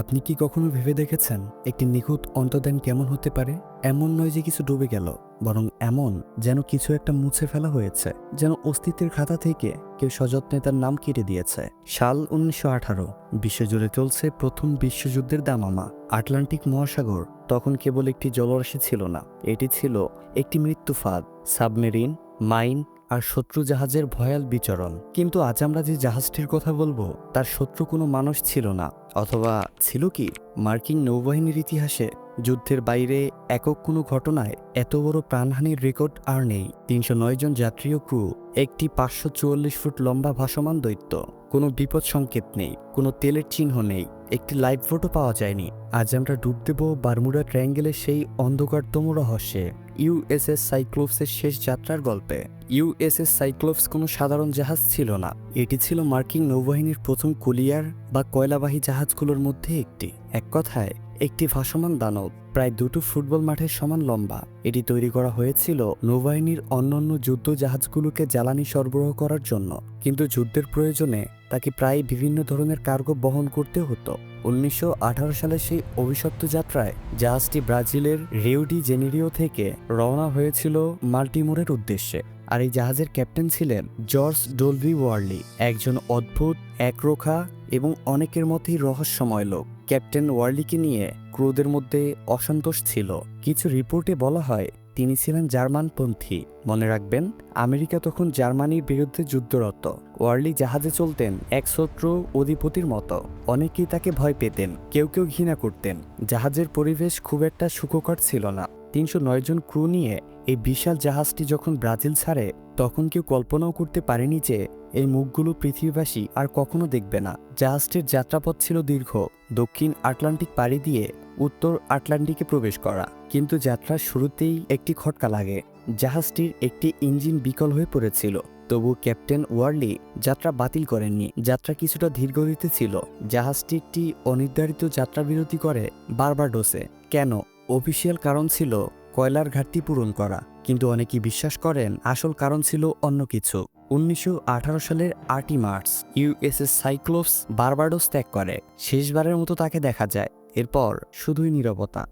আপনি কি কখনো ভেবে দেখেছেন একটি নিখুঁত অন্তর্দান কেমন হতে পারে? এমন নয় যে কিছু ডুবে গেল, বরং এমন যেন কিছু একটা মুছে ফেলা হয়েছে, যেন অস্তিত্বের খাতা থেকে কেউ সযত্নে তার নাম কেটে দিয়েছে। সাল উনিশশো আঠারো, বিশ্বজুড়ে চলছে প্রথম বিশ্বযুদ্ধের দামামা, আটলান্টিক মহাসাগর। তখন কেবল একটি জলরাশি ছিল না, এটি ছিল একটি মৃত্যু ফাঁদ সাবমেরিন, মাইন আর শত্রু জাহাজের ভয়াল বিচরণ। কিন্তু আজ আমরা যে জাহাজটির কথা বলব, তার শত্রু কোনো মানুষ ছিল না, অথবা ছিল কি? মার্কিন নৌবাহিনীর ইতিহাসে যুদ্ধের বাইরে একক কোনো ঘটনায় এত বড় প্রাণহানির রেকর্ড আর নেই। তিনশো নয় জন যাত্রী ও ক্রু, একটি পাঁচশো চুয়াল্লিশ ফুট লম্বা ভাসমান দৈত্য। কোনো বিপদ সংকেত নেই, কোনো তেলের চিহ্ন নেই, একটি লাইভ ভোটও পাওয়া যায়নি। আজ আমরা ডুব দেব বারমুডা ট্রায়াঙ্গেলের সেই অন্ধকারতম রহস্যে ইউএসএস সাইক্লোপসের শেষ যাত্রার গল্পে। ইউএসএস সাইক্লোপস কোনো সাধারণ জাহাজ ছিল না। এটি ছিল মার্কিন নৌবাহিনীর প্রথম কুলিয়ার বা কয়লাবাহী জাহাজগুলোর মধ্যে একটি। এক কথায়, একটি ভাসমান দানব, প্রায় দুটো ফুটবল মাঠের সমান লম্বা। এটি তৈরি করা হয়েছিল নৌবাহিনীর অন্যান্য যুদ্ধ জাহাজগুলোকে জ্বালানি সরবরাহ করার জন্য। কিন্তু যুদ্ধের প্রয়োজনে তাকে প্রায় বিভিন্ন ধরনের কার্গো বহন করতে হতো। উনিশশো আঠারো সালে সেই অভিশপ্ত যাত্রায় জাহাজটি ব্রাজিলের রিউডি জেনেরিও থেকে রওনা হয়েছিল মাল্টিমোরের উদ্দেশ্যে। আর এই জাহাজের ক্যাপ্টেন ছিলেন জর্জ ডোলভি ওয়ার্লি, একজন অদ্ভুত, একরোখা এবং অনেকের মধ্যেই রহস্যময় লোক। ক্যাপ্টেন ওয়ার্লিকে নিয়ে ক্রুদের মধ্যে অসন্তোষ ছিল। কিছু রিপোর্টে বলা হয়, তিনি ছিলেন জার্মানপন্থী। মনে রাখবেন, আমেরিকা তখন জার্মানির বিরুদ্ধে যুদ্ধরত। ওয়ার্লি জাহাজে চলতেন এক শত্রু অধিপতির মতো। অনেকেই তাকে ভয় পেতেন, কেউ কেউ ঘৃণা করতেন। জাহাজের পরিবেশ খুব একটা সুখকর ছিল না। তিনশো নয় জন ক্রু নিয়ে এই বিশাল জাহাজটি যখন ব্রাজিল ছাড়ে, তখন কেউ কল্পনাও করতে পারেনি যে এই মুখগুলো পৃথিবীবাসী আর কখনো দেখবে না। জাহাজটির যাত্রাপথ ছিল দীর্ঘ, দক্ষিণ আটলান্টিক পাড়ি দিয়ে উত্তর আটলান্টিকে প্রবেশ করা। কিন্তু যাত্রার শুরুতেই একটি খটকা লাগে। জাহাজটির একটি ইঞ্জিন বিকল হয়ে পড়েছিল। তবু ক্যাপ্টেন ওয়ার্লি যাত্রা বাতিল করেননি। যাত্রা কিছুটা ধীরগতিতে ছিল। জাহাজটি একটি অনির্ধারিত যাত্রা বিরতি করে বারবাডোসে কেন? অফিসিয়াল কারণ ছিল কয়লার ঘাটতি পূরণ করা, কিন্তু অনেকেই বিশ্বাস করেন আসল কারণ ছিল অন্য কিছু। উনিশশো আঠারো সালের আটই মার্চ ইউএসএস সাইক্লোপস বারবাডোস ত্যাগ করে। শেষবারের মতো তাকে দেখা যায়। এরপর শুধুই নীরবতা।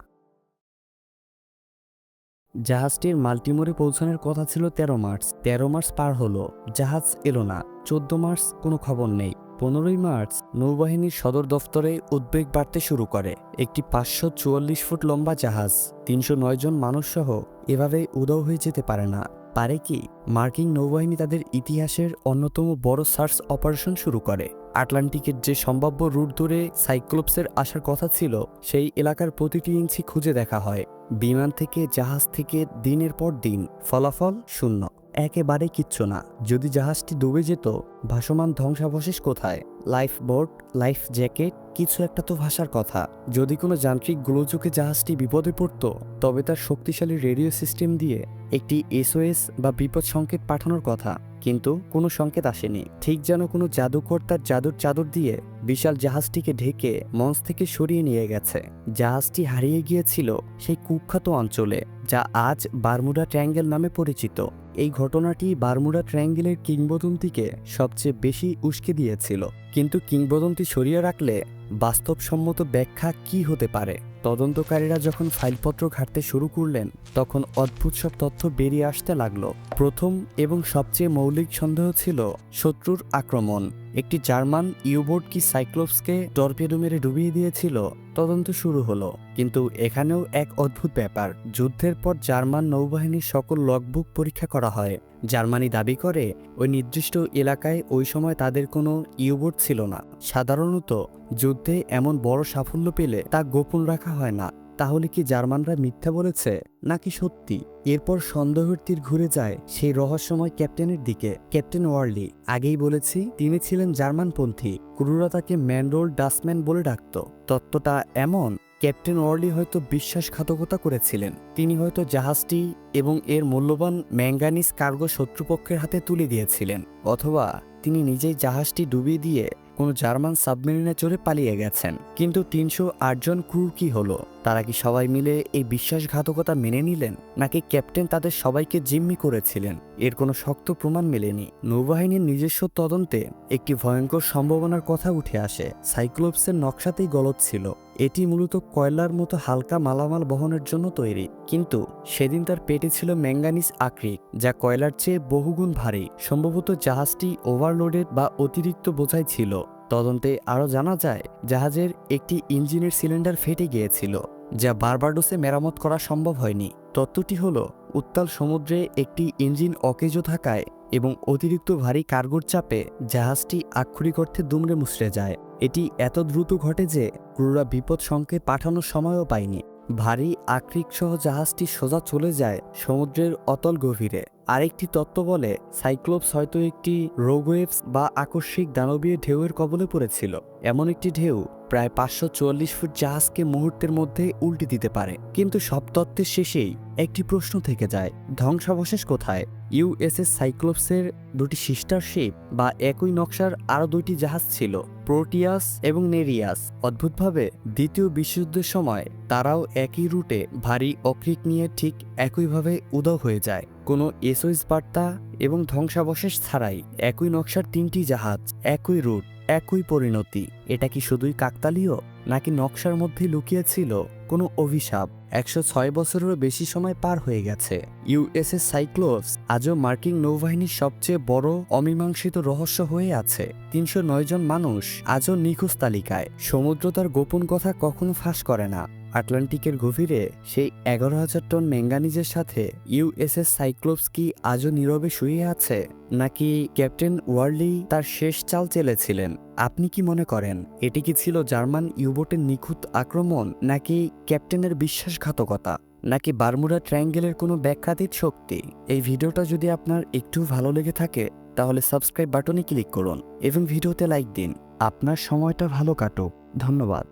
জাহাজটির মাল্টিমোরে পৌঁছানোর কথা ছিল তেরো মার্চ। তেরো মার্চ পার হলো। জাহাজ এলো না। চোদ্দ মার্চ কোনো খবর নেই। পনেরোই মার্চ নৌবাহিনীর সদর দফতরে উদ্বেগ বাড়তে শুরু করে। একটি পাঁচশো চুয়াল্লিশ ফুট লম্বা জাহাজ, তিনশো নয় জন মানুষ সহ এভাবে উদাও হয়ে যেতে পারে না। পারে কি? মার্কিন নৌবাহিনী তাদের ইতিহাসের অন্যতম বড় সার্চ অপারেশন শুরু করে। আটলান্টিকের যে সম্ভাব্য রুট ধরে সাইক্লোপসের আসার কথা ছিল, সেই এলাকার প্রতিটি ইঞ্চি খুঁজে দেখা হয়। বিমান থেকে জাহাজ থেকে দিনের পর দিন, ফলাফল শূন্য। একেবারে কিচ্ছু না। যদি জাহাজটি ডুবে যেত, ভাসমান ধ্বংসাবশেষ কোথায়? লাইফ বোট, লাইফ জ্যাকেট, কিছু একটা তো ভাষার কথা। যদি কোনো যান্ত্রিক গোলযোগে জাহাজটি বিপদে পড়ত, তবে তার শক্তিশালী রেডিও সিস্টেম দিয়ে একটি এসওএস বা বিপদ সংকেত পাঠানোর কথা। কিন্তু কোনো সংকেত আসেনি। ঠিক যেন কোনো জাদুকর তার জাদুর চাদর দিয়ে বিশাল জাহাজটিকে ঢেকে মঞ্চ থেকে সরিয়ে নিয়ে গেছে। জাহাজটি হারিয়ে গিয়েছিল সেই কুখ্যাত অঞ্চলে, যা আজ বারমুডা ট্রায়াঙ্গেল নামে পরিচিত। এই ঘটনাটি বারমুডা ট্রায়াঙ্গেলের কিংবদন্তিকে সবচেয়ে বেশি উস্কে দিয়েছিল। কিন্তু কিংবদন্তি সরিয়ে রাখলে বাস্তবসম্মত ব্যাখ্যা কি হতে পারে? তদন্তকারীরা যখন ফাইলপত্র ঘাঁটতে শুরু করলেন, তখন অদ্ভুত সব তথ্য বেরিয়ে আসতে লাগল। প্রথম এবং সবচেয়ে মৌলিক সন্দেহ ছিল শত্রুর আক্রমণ। একটি জার্মান ইউবোট কি সাইক্লোপসকে টর্পেডো মেরে ডুবিয়ে দিয়েছিল, তদন্ত শুরু হলো। কিন্তু এখানেও এক অদ্ভুত ব্যাপার, যুদ্ধের পর জার্মান নৌবাহিনীর সকল লগবুক পরীক্ষা করা হয়। জার্মানি দাবি করে, ওই নির্দিষ্ট এলাকায় ওই সময় তাদের কোনো ইউবোট ছিল না। সাধারণত যুদ্ধে এমন বড় সাফল্য পেলে তা গোপন রাখা হয় না। তাহলে কি জার্মানরা মিথ্যা বলেছে, নাকি সত্যি? এরপর সন্দেহের তীর ঘুরে যায় সেই রহস্যময় ক্যাপ্টেনের দিকে। ক্যাপ্টেন ওয়ার্লি, আগেই বলেছি, তিনি ছিলেন জার্মানপন্থী। ক্রুরা তাকে ম্যানরোল ডাস্টম্যান বলে ডাকত। তত্ত্বটা এমন, ক্যাপ্টেন ওয়ার্লি হয়তো বিশ্বাসঘাতকতা করেছিলেন। তিনি হয়তো জাহাজটি এবং এর মূল্যবান ম্যাঙ্গানিস কার্গো শত্রুপক্ষের হাতে তুলে দিয়েছিলেন, অথবা তিনি নিজেই জাহাজটি ডুবিয়ে দিয়ে কোনো জার্মান সাবমেরিনে চড়ে পালিয়ে গেছেন। কিন্তু তিনশো আটজন ক্রুর কি হলো? তারা কি সবাই মিলে এই বিশ্বাসঘাতকতা মেনে নিলেন, নাকি ক্যাপ্টেন তাদের সবাইকে জিম্মি করেছিলেন? এর কোনো শক্ত প্রমাণ মেলেনি। নৌবাহিনীর নিজস্ব তদন্তে একটি ভয়ঙ্কর সম্ভাবনার কথা উঠে আসে। সাইক্লোপসের নকশাতেই গলত ছিল। এটি মূলত কয়লার মতো হালকা মালামাল বহনের জন্য তৈরি। কিন্তু সেদিন তার পেটে ছিল ম্যাঙ্গানিজ আকরিক, যা কয়লার চেয়ে বহুগুণ ভারী। সম্ভবত জাহাজটি ওভারলোডেড বা অতিরিক্ত বোঝাই ছিল। তদন্তে আরও জানা যায়, জাহাজের একটি ইঞ্জিনের সিলিন্ডার ফেটে গিয়েছিল। যা বারবাডোসে মেরামত করা সম্ভব হয়নি। তত্ত্বটি হল, উত্তাল সমুদ্রে একটি ইঞ্জিন অকেজো থাকায় এবং অতিরিক্ত ভারী কার্গোর চাপে জাহাজটি আক্ষরিক অর্থে দুমড়ে মুচড়ে যায়। এটি এত দ্রুত ঘটে যে ক্রুরা বিপদ সংকেত পাঠানোর সময়ও পায়নি। ভারী আক্রিকসহ জাহাজটি সোজা চলে যায় সমুদ্রের অতল গভীরে। আরেকটি তত্ত্ব বলে, সাইক্লোপস হয়তো একটি রোগওয়েভস বা আকস্মিক দানবীয় ঢেউয়ের কবলে পড়েছিল। এমন একটি ঢেউ প্রায় পাঁচশো চুয়াল্লিশ ফুট জাহাজকে মুহূর্তের মধ্যে উল্টে দিতে পারে। কিন্তু সব তত্ত্বের শেষেই একটি প্রশ্ন থেকে যায়, ধ্বংসাবশেষ কোথায়? ইউএসএস সাইক্লোপসের দুটি সিস্টার শিপ বা একই নকশার আরও দুইটি জাহাজ ছিল, প্রোটিয়াস এবং নেরিয়াস। অদ্ভুতভাবে, দ্বিতীয় বিশ্বযুদ্ধের সময় তারাও একই রুটে ভারী অক্রিক নিয়ে ঠিক একইভাবে উদাও হয়ে যায়। কোনো এসওএস বার্তা এবং ধ্বংসাবশেষ ছাড়াই একই নকশার তিনটি জাহাজ, একই রুট, একই পরিণতি। এটা কি শুধুই কাকতালীয়, নাকি নকশার মধ্যে লুকিয়ে ছিল কোনো অভিশাপ? একশো ছয় বছরেরও বেশি সময় পার হয়ে গেছে। ইউএসএস সাইক্লোপস আজও মার্কিন নৌবাহিনীর সবচেয়ে বড় অমীমাংসিত রহস্য হয়ে আছে। তিনশো নয় জন মানুষ আজও নিখোঁজ তালিকায়। সমুদ্র তার গোপন কথা কখনো ফাঁস করে না। আটলান্টিকের গভীরে সেই এগারো হাজার টন ম্যাঙ্গানিজের সাথে ইউএসএস সাইক্লোপস কি আজও নীরবে শুয়ে আছে? নাকি ক্যাপ্টেন ওয়ার্লি তার শেষ চাল চেলেছিলেন? আপনি কি মনে করেন, এটি কি ছিল জার্মান ইউবোটের নিখুঁত আক্রমণ, নাকি ক্যাপ্টেনের বিশ্বাসঘাতকতা, নাকি বারমুডা ট্রায়াঙ্গেলের কোনো ব্যাখ্যাতীত শক্তি? এই ভিডিওটা যদি আপনার একটু ভালো লেগে থাকে, তাহলে সাবস্ক্রাইব বাটনে ক্লিক করুন এবং ভিডিওতে লাইক দিন। আপনার সময়টা ভালো কাটুক। ধন্যবাদ।